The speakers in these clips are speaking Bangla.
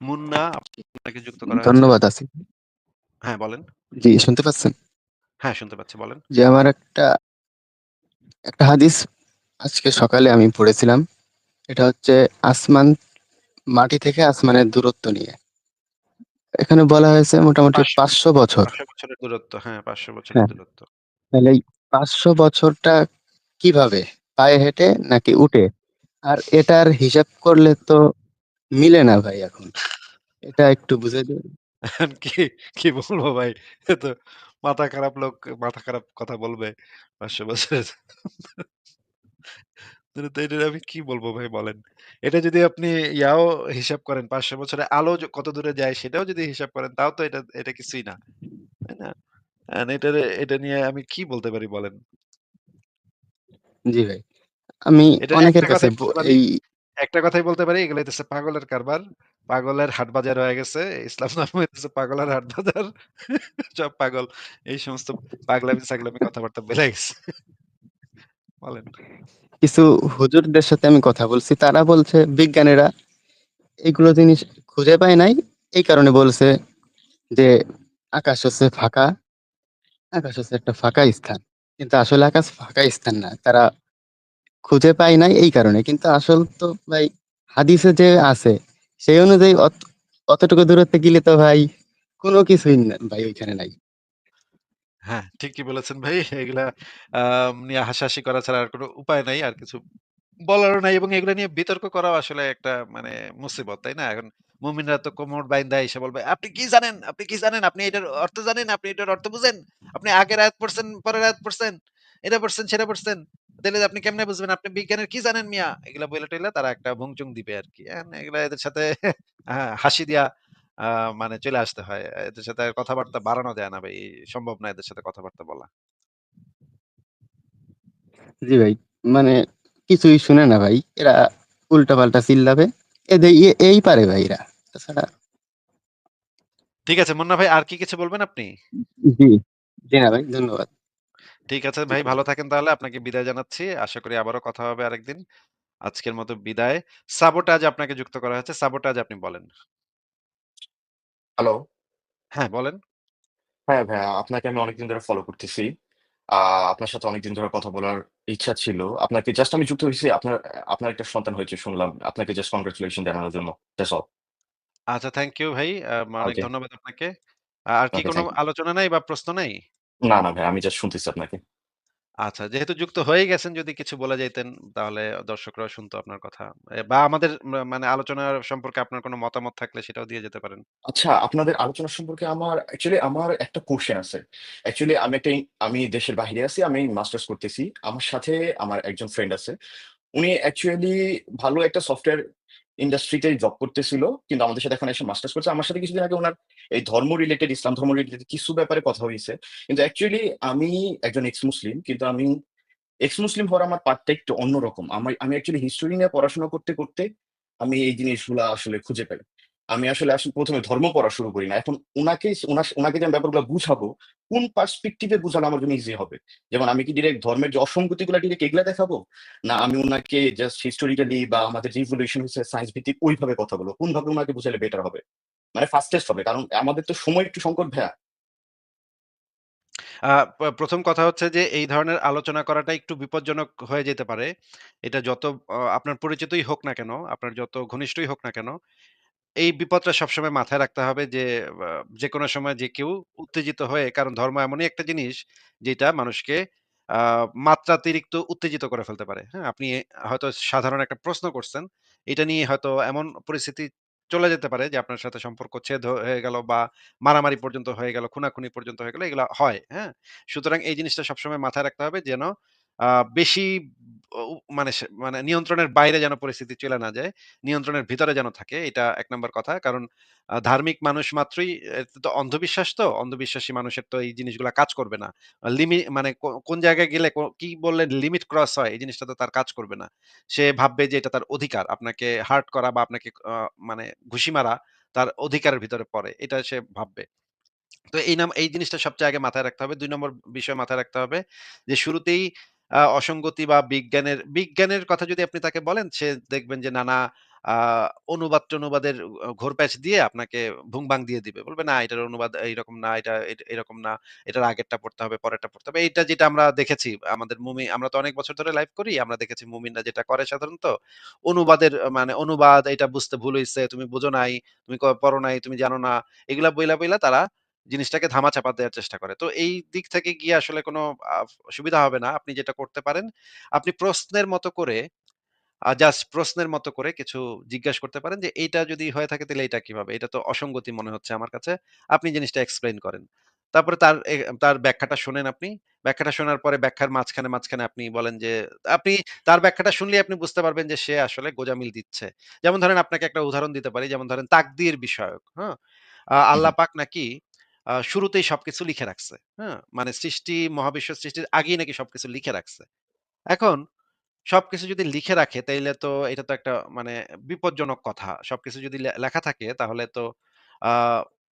মুন্না আপনাকে যুক্ত করা ধন্যবাদ আসিফ। হ্যাঁ, বলেন। জি, শুনতে পাচ্ছেন? হ্যাঁ, শুনতে পাচ্ছি বলেন। জি, আমার একটা একটা হাদিস আজকে সকালে আমি পড়েছিলাম। এটা হচ্ছে আসমান মাটি থেকে আসমানের দূরত্ব নিয়ে। এখানে বলা হয়েছে মোটামুটি ৫০০ ৫০০ বছর। বছরের দূরত্ব। হ্যাঁ, ৫০০ বছরের হ্যাঁ। দূরত্ব। তাহলে এই ৫০০ বছরটা কীভাবে? পায়ে হেঁটে নাকি উঠে আর এটার হিসাব করলে তো মিলে না ভাই এখন। এটা একটু বুঝাই দিবেন? এখন কি, কি বলব ভাই? এ তো মাথা খারাপ লোক মাথা খারাপ কথা বলবে ৫০০ বছরের। তো এটা আমি কি বলব ভাই বলেন? এটা যদি আপনি ইয়াও হিসাব করেন ৫০০ বছরে আলো য কত দূরে যায় সেটাও যদি হিসাব করেন তাও তো এটা এটা কিছুই না। তাই না? এটারে এটা নিয়ে আমি কি বলতে পারি বলেন? জি ভাই। আমি এটা অনেকের একটা কাছে কথাই ব বলতে পারি এই একটা কথাই বলতে পারি, এগুলো হইতেছে পাগলের কারবার। পাগলের হাটবাজার হয়ে গেছে। ইসলাম ধর্ম হইতেছে পাগলের হাটবাজার। সব পাগল। এই সমস্ত পাগলামি-ছাগলামি কথাবার্তা বেড়ে গেছে। বলেন। কিছু হুজুরদের সাথে আমি কথা বলছি। তারা বলছে, বিজ্ঞানীরা এগুলো জিনিস খুঁজে পায় নাই। এই কারণে বলছে যে আকাশ হচ্ছে ফাঁকা। আকাশ হচ্ছে একটা ফাঁকা স্থান। কিন্তু আসলে আকাশ ফাঁকা স্থান না। তারা খুঁজে পাই নাই এই কারণে। কিন্তু আসল তো ভাই হাদিসে যে আছে সেই অনুযায়ী অত অতটুকু দূরত্বে গেলে তো ভাই কোনো কিছুই ভাই ওইখানে নাই। হ্যাঁ, ঠিকই বলেছেন ভাই। এগুলা নিয়ে হাসাহাসি করা ছাড়া আর কোন উপায় নাই। আর কিছু বলারও নাই এবং এগুলা নিয়ে বিতর্ক করাও আসলে একটা মানে মুসিবত, তাই না? এখন মুমিনরা তো কোমর বাইন্ধা এসে বলবে, "আপনি কি জানেন? আপনি কি জানেন? আপনি এটার অর্থ জানেন? আপনি এটার অর্থ বুঝেন? আপনি আগের আয়াত পড়ছেন, পরের আয়াত পড়ছেন, এটা পড়ছেন, সেটা পড়ছেন। তাহলে আপনি কেমনে বুঝবেন? আপনি বিজ্ঞানের কি জানেন মিয়া?" এগুলা বইলা-টইলা তারা একটা ভুংচুং দিবে আরকি। এখন এগুলা এদের সাথে হ্যাঁ, হাসি দিয়া মানে চলে আসতে হয়। এদের সাথে আর কথাবার্তা বাড়ানো যায় না ভাই। সম্ভব না এদের সাথে কথাবার্তা বলা। জি ভাই। মানে কিছুই শুনে না ভাই। এরা উল্টা পাল্টা চিল্লাবে। এদের এ এই পারে ভাই এরা। তাছাড়া ঠিক আছে মুন্না ভাই আর কি কিছু বলবেন আপনি? জি। জি না ভাই ধন্যবাদ। ঠিক আছে ভাই ভালো থাকেন তাহলে। আপনাকে বিদায় জানাচ্ছি। আশা করি আবারও কথা হবে আরেকদিন। আজকের মতো বিদায়। সাবোটাজ আপনাকে যুক্ত করা হয়েছে। সাবোটাজ আপনি বলেন। হ্যালো। হ্যাঁ, বলেন। হ্যাঁ, ভাইয়া আপনাকে আমি অনেকদিন ধরে ফলো করতেছি। আ আপনার সাথে অনেকদিন ধরে কথা বলার ইচ্ছা ছিল। আপনাকে জাস্ট আমি যুক্ত হইছি আপনার আপনার একটা সন্তান হয়েছে শুনলাম। আপনাকে জাস্ট কংগ্রাচুলেশন জানানোর জন্য। That's all. আচ্ছা থ্যাংক ইউ ভাই। অনেক ওকে। ধন্যবাদ আপনাকে। আর কি ওকে, কোন থ্যাংক ইউ। আলোচনা নাই বা প্রশ্ন নাই? না, না ভাই আমি জাস্ট শুনতেছি আপনাকে। আচ্ছা, যেহেতু যুক্ত হয়ে গেছেন যদি কিছু বলে যাইতেন তাহলে দর্শকরাও শুনতো আপনার কথা। এ বা আমাদের মা মানে আলোচনার সম্পর্কে আপনার কোনো মতামত থাকলে সেটাও দিয়ে যেতে পারেন। আচ্ছা, আপনাদের আলোচনা সম্পর্কে আমার অ্যাকচুয়ালি আমার একটা কোয়েশ্চেন আছে। অ্যাকচুয়ালি আমি একটা আমি দেশের বাহিরে আছি। আমি মাস্টার্স করতেছি। আমার সাথে আমার একজন ফ্রেন্ড আছে। উনি অ্যাকচুয়ালি ভালো একটা সফটওয়্যার ইন্ডাস্ট্রিতে জব করতেছিল। কিন্তু আমাদের সাথে এখন এসে মাস্টার্স করছে। আমার সাথে কিছুদিন আগে ওনার এই ধর্ম রিলেটেড, ইসলাম ধর্ম রিলেটেড কিছু ব্যাপারে কথা হয়েছে কিন্তু অ্যাকচুয়ালি আমি একজন এক্স মুসলিম। কিন্তু আমি এক্স মুসলিম হওয়ার আমার পার্টটা একটু অন্যরকম। আমি আমি অ্যাকচুয়ালি হিস্টোরি নিয়ে পড়াশোনা করতে, করতে আমি এই জিনিসগুলো আসলে খুঁজে পাই। আমি আসলে আসলে প্রথমে ধর্ম পড়া শুরু করি না। এখন ওনাকে উনাকে যে আমি ব্যাপারগুলো বুঝাবো, কোন পার্সপেক্টিভ এ বুঝালে আমার জন্য ইজি হবে? যেমন আমি কি ডিরেক্ট ধর্মের যে অসঙ্গতিগুলা ডিরেক্ট এগুলা দেখাবো? না আমি ওনাকে জাস্ট হিস্টোরিক্যালি বা আমাদের যে ইভলিউশন হইছে সায়েন্স ভিত্তিক ওইভাবে কথা বলব। কোনভাবে ওনাকে বুঝালে বেটার হবে? মানে ফাস্টেস্ট হবে। কারণ আমাদের তো সময় একটু সংকট ভাইয়া। প্রথম কথা হচ্ছে যে এই ধরনের আলোচনা করাটা একটু বিপজ্জনক হয়ে যেতে পারে। এটা যত আপনার পরিচিতই হোক না কেন, আপনার যত ঘনিষ্ঠই হোক না কেন, এই বিপদটা সবসময় মাথায় রাখতে হবে যে আ যেকোনো সময় যে কেউ উত্তেজিত হয়ে কারণ ধর্ম এমনই একটা জিনিস যেটা মানুষকে আ মাত্রাতিরিক্ত উত্তেজিত করে ফেলতে পারে। হ্যাঁ? আপনি হয়তো সাধারণ একটা প্রশ্ন করছেন। এটা নিয়ে হয়তো এমন পরিস্থিতি চলে যেতে পারে যে আপনার সাথে সম্পর্ক ছেদ হয়ে গেল বা মারামারি পর্যন্ত হয়ে গেল, খুনাখুনি পর্যন্ত হয়ে গেল। এগুলা হয়। হ্যাঁ? সুতরাং এই জিনিসটা সবসময় মাথায় রাখতে হবে যেন বেশি মানে মানে নিয়ন্ত্রণের বাইরে যেন পরিস্থিতি চলে না যায়। নিয়ন্ত্রণের ভিতরে যেন থাকে। এটা এক নম্বর কথা। কারণ ধার্মিক মানুষ মাত্রই তো অন্ধবিশ্বাস তো। অন্ধবিশ্বাসী মানুষের তো এই জিনিসগুলা কাজ করবে না। লিমিট মানে কোন জায়গায় গেলে কি বললে লিমিট ক্রস হয়, এই জিনিসটা তো তার কাজ করবে না। সে ভাববে যে এটা তার অধিকার। আপনাকে হার্ট করা বা আপনাকে মানে ঘুষি মারা তার অধিকারের ভিতরে পড়ে। এটা সে ভাববে। তো এই নাম, এই জিনিসটা সবচেয়ে আগে মাথায় রাখতে হবে। দুই নম্বর বিষয় মাথায় রাখতে হবে যে শুরুতেই অসঙ্গতি বা বিজ্ঞানের বিজ্ঞানের কথা যদি আপনি তাকে বলেন সে দেখবেন যে না, না অনুবাদ-টনুবাদের অ ঘোরপ্যাচ দিয়ে আপনাকে ভুং-ভাং দিয়ে দিবে। বলবে, "না, এটার অনুবাদ এইরকম না, এটা এরকম না। এটার আগেরটা পড়তে হবে, পরেরটা পড়তে হবে।" এইটা যেটা আমরা দেখেছি আমাদের মুমি আমরা তো অনেক বছর ধরে লাইভ করি। আমরা দেখেছি মুমিনরা যেটা করে সাধারণত অনুবাদের মানে অনুবাদ, "এটা বুঝতে ভুল হইছে, তুমি বুঝো নাই, তুমি পড়ো নাই, তুমি জানো না।" এগুলা বইলা, বইলা তারা জিনিসটাকে ধামা চাপা দেওয়ার চেষ্টা করে। তো এই দিক থেকে গিয়ে আসলে কোনো সুবিধা হবে না। আপনি যেটা করতে পারেন, আপনি প্রশ্নের মতো করে জাস্ট প্রশ্নের মতো করে কিছু জিজ্ঞাস করতে পারেন যে, "এইটা যদি হয়ে থাকে তাহলে এইটা কীভাবে? এটা তো অসঙ্গতি মনে হচ্ছে আমার কাছে। আপনি জিনিসটা এক্সপ্লেইন করেন।" তারপরে তার তার ব্যাখ্যাটা শোনেন আপনি। ব্যাখ্যাটা শোনার পরে ব্যাখ্যার মাঝখানে, মাঝখানে আপনি বলেন যে আপনি তার ব্যাখ্যাটা শুনলেই আপনি বুঝতে পারবেন যে সে আসলে গোজামিল দিচ্ছে। যেমন ধরেন আপনাকে একটা উদাহরণ দিতে পারি। যেমন ধরেন তাকদীর বিষয়ক, হ্যাঁ? আল্লাহ পাক নাকি শুরুতেই সবকিছু লিখে রাখছে। হ্যাঁ? মানে সৃষ্টি মহাবিশ্ব সৃষ্টির আগেই নাকি সবকিছু লিখে রাখছে। এখন সবকিছু যদি লিখে রাখে তাইলে তো এটা তো একটা মানে বিপজ্জনক কথা। সবকিছু যদি লেখা থাকে তাহলে তো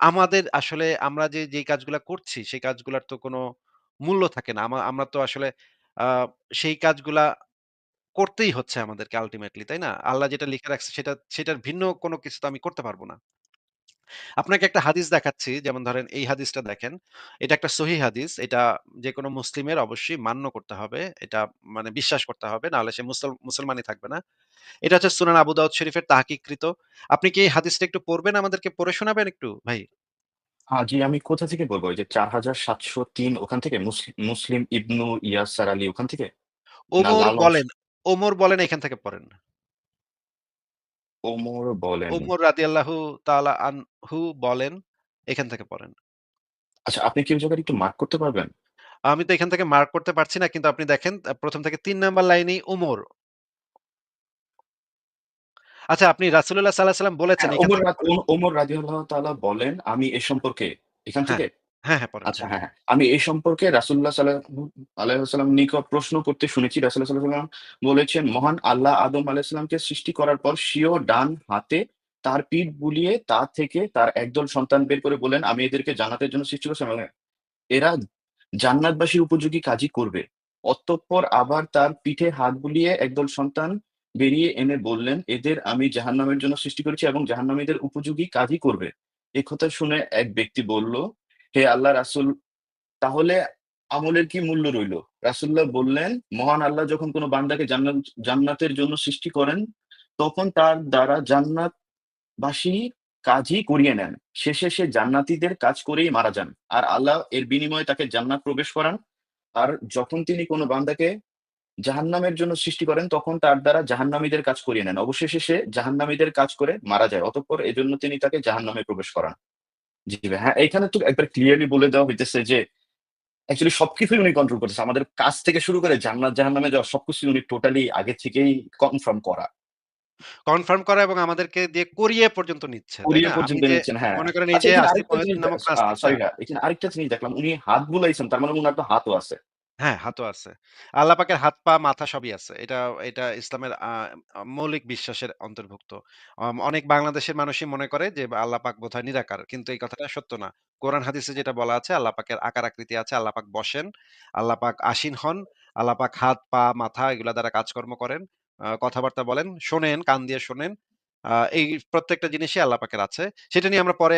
আমাদের আসলে আমরা যে যেই কাজগুলা করছি সেই কাজগুলার তো কোনো মূল্য থাকে না। আমরা তো আসলে সেই কাজগুলা করতেই হচ্ছে আমাদেরকে আল্টিমেটলি, তাই না? আল্লাহ যেটা লিখে রাখছে সেটা সেটার ভিন্ন কোনো কিছু তো আমি করতে পারব না। আপনাকে একটা হাদিস দেখাচ্ছি। যেমন ধরেন এই হাদিসটা দেখেন। এটা একটা সহিহ হাদিস। এটা যেকোনো মুসলিমের অবশ্যই মান্য করতে হবে। এটা মানে বিশ্বাস করতে হবে। না হলে সে মুসল মুসলমানই থাকবে না। এটা হচ্ছে সুনান আবু দাউদ শরীফের তাহকিককৃত। আপনি কি এই হাদিসটা একটু পড়বেন আমাদেরকে পড়ে শোনাবেন একটু ভাই? আ জি, আমি কোথা থেকে বলব? যে ৪৭০৩ ওখান থেকে? মুসলিম ইবনু ইয়াসার আলী ওখান থেকে? ওমর বলেন, ওমর বলেন এখান থেকে পড়েন। ওমর বলেন। ওমর রাদিয়াল্লাহু তাআলা আনহু বলেন, এখান থেকে পড়েন। আচ্ছা, আপনি কি ওই জায়গাটা একটু মার্ক করতে পারবেন? আমি তো এখান থেকে মার্ক করতে পারছি না। কিন্তু আপনি দেখেন আ ১ম থেকে ৩ নাম্বার লাইনেই ওমর। আচ্ছা আপনি রাসূলুল্লাহ সাল্লাল্লাহু আলাইহি ওয়াসাল্লাম বলেছেন হ্যাঁ, এখান ওমর থেকে রাদ পড়েন। ওমর রাদিয়াল্লাহু তাআলা বলেন, আমি এ সম্পর্কে এখান হ্যাঁ, থেকে? হ্যাঁ, হ্যাঁ পড়েন। আচ্ছা হ্যাঁ। হ্যাঁ। আমি এই সম্পর্কে রাসূলুল্লাহ সাল্লাল্লাহু আলাইহি ওয়াসাল্লাম নিকট প্রশ্ন করতে শুনেছি। রাসূলুল্লাহ সাল্লাল্লাহু আলাইহি ওয়াসাল্লাম বলেছেন, "মহান আল্লাহ আদম আলাইহিস সালামকে সৃষ্টি করার পর স্বীয় ডান হাতে তার পিঠ বুলিয়ে তা থেকে তার একদল সন্তান বের করে বললেন, আমি এদেরকে জান্নাতের জন্য সৃষ্টি করেছি এবং এরা জান্নাতবাসীর উপযোগী কাজই করবে। অতঃপর আবার তার পিঠে হাত বুলিয়ে একদল সন্তান বেরিয়ে এনে বললেন, এদের আমি জাহান্নামের জন্য সৃষ্টি করেছি এবং জাহান্নামীদের উপযোগী কাজই করবে। এ কথা শুনে এক ব্যক্তি বলল, হে আল্লাহ রাসুল তাহলে আমলের কি মূল্য রইল? রাসুল্লাহ বললেন, মহান আল্লাহ যখন কোনো বান্দাকে জান্নাত জান্নাতের জন্য সৃষ্টি করেন, তখন তার দ্বারা জান্নাতবাসী কাজই করিয়ে নেন। শেষে সে জান্নাতীদের কাজ করেই মারা যান। আর আল্লাহ এর বিনিময়ে তাকে জান্নাত প্রবেশ করান। আর যখন তিনি কোন বান্দাকে জাহান্নামের জন্য সৃষ্টি করেন, তখন তার দ্বারা জাহান্নামীদের কাজ করিয়ে নেন। অবশেষে সে জাহান্নামীদের কাজ করে মারা যায়। অতঃপর এজন্য তিনি তাকে জাহান্নামে প্রবেশ করান। জি হ্যাঁ, এখানে তো একবার ক্লিয়ারলি বলে দেওয়া হইতেছে যে অ্যাকচুয়ালি সবকিছুই উনি কন্ট্রোল করতেছে। আমাদের কাজ থেকে শুরু করে জান্নাত জাহান্নামে যাওয়া সবকিছুই উনি টোটালি আগে থেকেই কনফার্ম করা। কনফার্ম করা এবং আমাদেরকে দিয়ে করিয়ে পর্যন্ত নিচ্ছে, কুরিয়ে পর্যন্ত নিচ্ছেন, হ্যাঁ। মনে করেন এই আচ্ছা যে সরি এখানে আরেকটা জিনিস দেখলাম। উনি হাত বুলাইছেন, তার মানে উনার তো হাতও আছে। হ্যাঁ, হাতও আছে। আল্লাহ পাকের হাত, পা, মাথা সবই আছে। এটা এটা ইসলামের মৌলিক বিশ্বাসের অন্তর্ভুক্ত। অনেক বাংলাদেশের মানুষই মনে করে যে আল্লাহ পাক বোধহয় নিরাকার। কিন্তু এই কথাটা সত্য না। কোরআন হাদিসে যেটা বলা আছে আল্লাহ পাকের আকার আকৃতি আছে, আল্লাহ পাক বসেন, আল্লাহ পাক আসীন হন, আল্লাহ পাক হাত, পা, মাথা এগুলা দ্বারা কাজকর্ম করেন, কথাবার্তা বলেন, শোনেন, কান দিয়ে শোনেন। এই প্রত্যেকটা জিনিসই আল্লাহ পাকের আছে। সেটা নিয়ে আমরা পরে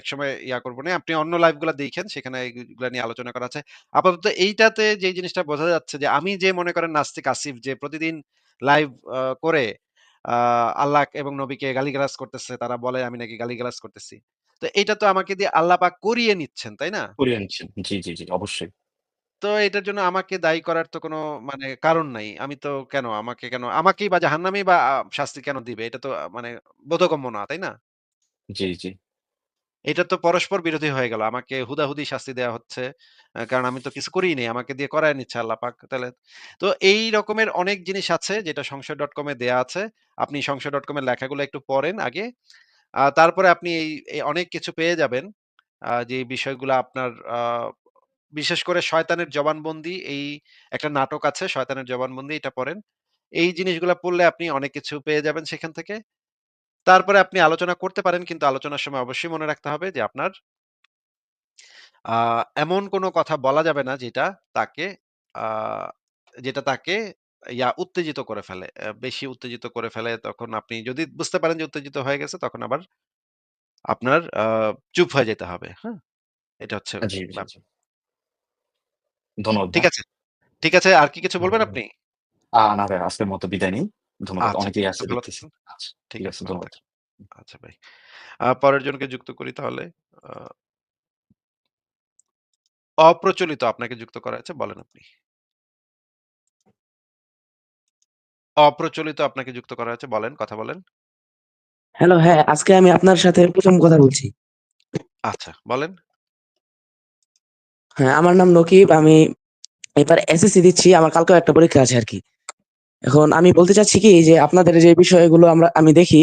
একসময় ইয়া করব নে। আপনি অন্য লাইভগুলা দেখেন সেখানে এগুলা নিয়ে আলোচনা করা আছে। আপাতত এইটাতে যেই জিনিসটা বোঝা যাচ্ছে যে আমি যে মনে করেন নাস্তিক আসিফ যে প্রতিদিন লাইভ করে আল্লাহ এবং নবীকে গালিগালাজ করতেছে। তারা বলে আমি নাকি গালিগালাজ করতেছি। তো এইটা তো আমাকে দিয়ে আল্লাহ পাক করিয়ে নিচ্ছেন, তাই না? করিয়ে নিচ্ছেন। জি, জি, জি, অবশ্যই। তো এটার জন্য আমাকে দায়ী করার তো কোনো মানে কারণ নাই। আমি তো কেন আমাকে কেন আমাকেই বা জাহান্নামেই বা আ শাস্তি কেন দিবে? এটা তো আ মানে বোধগম্য না, তাই না? জি, জি। এটা তো পরস্পর বিরোধী হয়ে গেল। আমাকে হুদাহুদি শাস্তি দেয়া হচ্ছে। আ কারণ আমি তো কিছু করিই নাই। আমাকে দিয়ে করায় নিচ্ছে আল্লাহ পাক। তাহলে তো এই রকমের অনেক জিনিস আছে যেটা সংশয়.com এ দেয়া আছে। আপনি সংশয়.com এর লেখাগুলো একটু পড়েন আগে। আ তারপরে আপনি এই এই অনেক কিছু পেয়ে যাবেন। আ যে বিষয়গুলো আপনার আ বিশেষ করে শয়তানের জবানবন্দি এই একটা নাটক আছে শয়তানের জবানবন্দি এটা পড়েন। এই জিনিসগুলা পড়লে আপনি অনেক কিছু পেয়ে যাবেন সেখান থেকে। তারপরে আপনি আলোচনা করতে পারেন কিন্তু আলোচনার সময় অবশ্যই মনে রাখতে হবে যে আপনার এমন কোনো কথা বলা যাবে না যেটা তাকে যেটা তাকে ইয়া উত্তেজিত করে ফেলে। বেশি উত্তেজিত করে ফেলে তখন আপনি যদি বুঝতে পারেন যে উত্তেজিত হয়ে গেছে তখন আবার আপনার চুপ হয়ে যেতে হবে। হ্যাঁ? এটা হচ্ছে। ধন্যবাদ ঠিক ভাই। আছে। ঠিক আছে। আর কি কিছু বলবেন আপনি? আ না ভাই আজকের মতো বিদায় নিই। ধন্যবাদ। আচ্ছা, অনেকেই আচ্ছা আছে ভালো দেখতেছি। থাকবেন। আচ্ছা, ঠিক ঠিক আছে, আছে। ভালো ধন্যবাদ। থাকবেন। আচ্ছা ভাই। আ পরের জনকে যুক্ত করি তাহলে। আ অপ্রচলিত আপনাকে যুক্ত করা হয়েছে বলেন আপনি। অপ্রচলিত আপনাকে যুক্ত করা হয়েছে বলেন, কথা বলেন। হ্যালো, হ্যাঁ, আজকে আমি আপনার সাথে ১ম কথা বলছি। আচ্ছা, বলেন। হ্যাঁ, আমার নাম নকিব। আমি এবার এসএসসি দিচ্ছি। আমার কালকেও একটা পরীক্ষা আছে আর কি এখন আমি বলতে চাচ্ছি কি যে আপনাদের যে বিষয়গুলো আমরা আমি দেখি,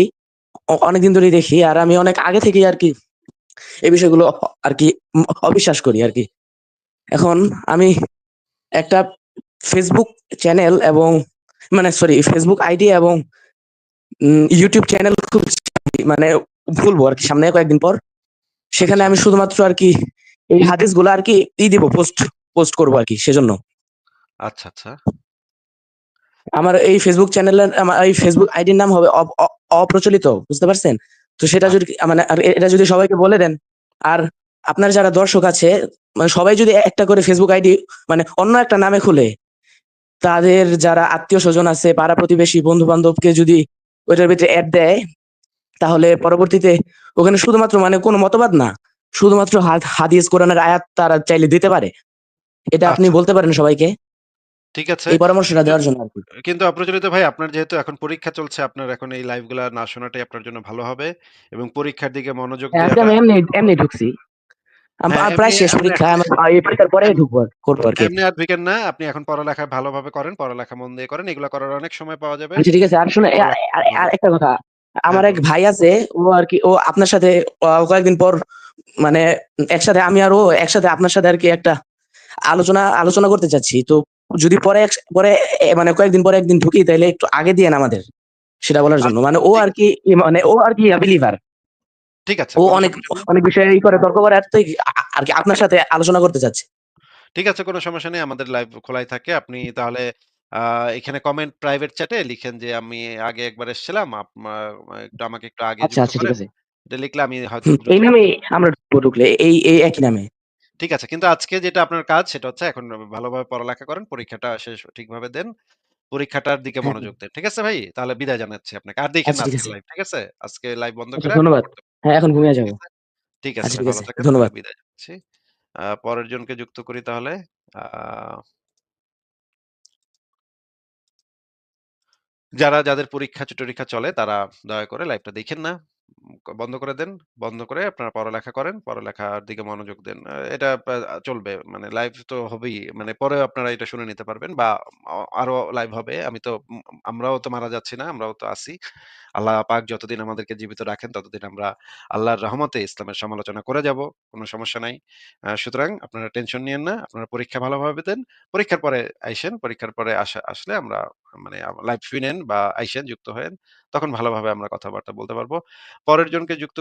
অনেকদিন ধরেই দেখি। আর আমি অনেক আগে থেকেই আর কি এই বিষয়গুলো আর কি অবিশ্বাস করি আর কি এখন আমি একটা ফেসবুক চ্যানেল এবং মানে সরি ফেসবুক আইডি এবং ইউটিউব চ্যানেল খুব মানে মানে আর কি সামনে কয়েকদিন পর। সেখানে। আমি শুধুমাত্র আরকি এই হাদিসগুলা আরকি ই দিব পোস্ট পোস্ট করব আর কি সেজন্য। আচ্ছা, আচ্ছা। আমার এই ফেসবুক চ্যানেলের আমার এই ফেসবুক আইডির নাম হবে অপ্রচলিত। বুঝতে পারছেন? তো সেটা যদি। মানে আর এটা যদি সবাইকে বলে দেন। আর আপনার যারা দর্শক আছে মানে সবাই যদি একটা করে ফেসবুক আইডি মানে অন্য একটা নামে খুলে, তাদের যারা আত্মীয় স্বজন আছে, পাড়া-প্রতিবেশী, বন্ধু-বান্ধবকে যদি ওইটার ভিতরে অ্যাড দেয়, তাহলে পরবর্তীতে ওখানে শুধুমাত্র মানে কোনো মতবাদ না। শুধুমাত্র হাদ হাদিস, কোরআনের আয়াত তারা চাইলে দিতে পারে। এটা আপনি আচ্ছা। বলতে পারেন সবাইকে। ঠিক আছে। এই পরামর্শটা দেওয়ার জন্য কিন্তু অপ্রচলিত ভাই আপনার যেহেতু এখন পরীক্ষা চলছে, আপনার এখন এই লাইভগুলা না শোনাটাই আপনার জন্য ভালো হবে এবং পরীক্ষার দিকে মনোযোগ হ্যাঁ, এমনি এমনি ঢুকছি। হ্যাঁ, এমনি প্রায় শেষ আপনি পরীক্ষা। এই পরীক্ষার পরেই এম ঢুকবো করব আরকি। এমনি আর না। আপনি এখন পড়ালেখা ভালোভাবে করেন। পড়ালেখা মন দিয়ে করেন। এগুলো করার অনেক সময় পাওয়া যাবে। আচ্ছা ঠিক আছে। আর শুনে হবে। আরেকটা কথা। হ্যাঁ, আমার এক ভাই আছে। ও আরকি ও আপনার সাথে কয়েকদিন পর মানে একসাথে আমি আর ও একসাথে আপনার সাথে আরকি একটা আলোচনা আলোচনা করতে চাচ্ছি। তো যদি পরে পরে মানে কয়েকদিন পরে একদিন ঢুকি তাইলে একটু আগে দিয়েন আমাদের। সেটা বলার জন্য। মানে ও আর কি মানে ও আরকি বিলিভার। ঠিক আছে, ও অনেক অনেক বিষয়ে ই করে তর্ক করে আর কি আপনার সাথে আলোচনা করতে চাচ্ছে। ঠিক আছে, কোনো সমস্যা নেই। আমাদের লাইভ খোলাই থাকে। আপনি তাহলে আ এখানে কমেন্ট প্রাইভেট চ্যাটে লিখেন যে, "আমি আগে একবার এসেছিলাম একটু আমাকে একটু আগে আচ্ছা, যুক্ত আচ্ছা ঠিক করেন।" আছে। এটা লিখলে আমি হয়তো দ্রুত এই নামেই আমরা ঢুকবো ঢুকলে। এই এই একই নামে। ঠিক আছে। কিন্তু আজকে যেটা আপনার কাজ সেটা হচ্ছে এখন ভালোভাবে পড়ালেখা করেন। পরীক্ষাটা শেষ ঠিকভাবে দেন। পরীক্ষাটার দিকে হ্যাঁ। মনোযোগ দেন। ঠিক আছে ভাই? তাহলে বিদায় জানাচ্ছি আপনাকে। আর দেখেন আচ্ছা না ঠিক আছে। লাইভ। ঠিক আছে? আজকে লাইভ বন্ধ আচ্ছা করে ধন্যবাদ। পড়তে হ্যাঁ, এখন ঘুমিয়ে ঠিক যাব। আছে? ঠিক আছে আচ্ছা ভাই, ঠিক ভালো আছে। থাকেন। ধন্যবাদ। বিদায় জানাচ্ছি। আ পরের জনকে যুক্ত করি তাহলে। আ যারা, যাদের পরীক্ষা-টরীক্ষা চলে, তারা দয়া করে লাইভটা দেখেন না। বন্ধ করে দেন। বন্ধ করে আপনারা পড়ালেখা করেন। পড়ালেখার দিকে মনোযোগ দেন। এটা চলবে। মানে লাইভ তো হবেই। মানে পরেও আপনারা এটা শুনে নিতে পারবেন বা আরও লাইভ হবে। আমি তো আমরাও তো মারা যাচ্ছি না। আমরাও তো আছি। আল্লাহ পাক যতদিন আমাদেরকে জীবিত রাখেন, ততদিন আমরা আল্লাহর রহমতে ইসলামের সমালোচনা করে যাব। কোনো সমস্যা নাই। সুতরাং আপনারা টেনশন নিয়েন না। আপনারা পরীক্ষা ভালোভাবে দেন। পরীক্ষার পরে আইসেন। পরীক্ষার পরে আসা, আসলে আমরা মানে লাইভ শুনেন বা আইসেন, যুক্ত হয়েন। তখন ভালোভাবে আমরা কথাবার্তা বলতে পারব পরের জনকে যুক্ত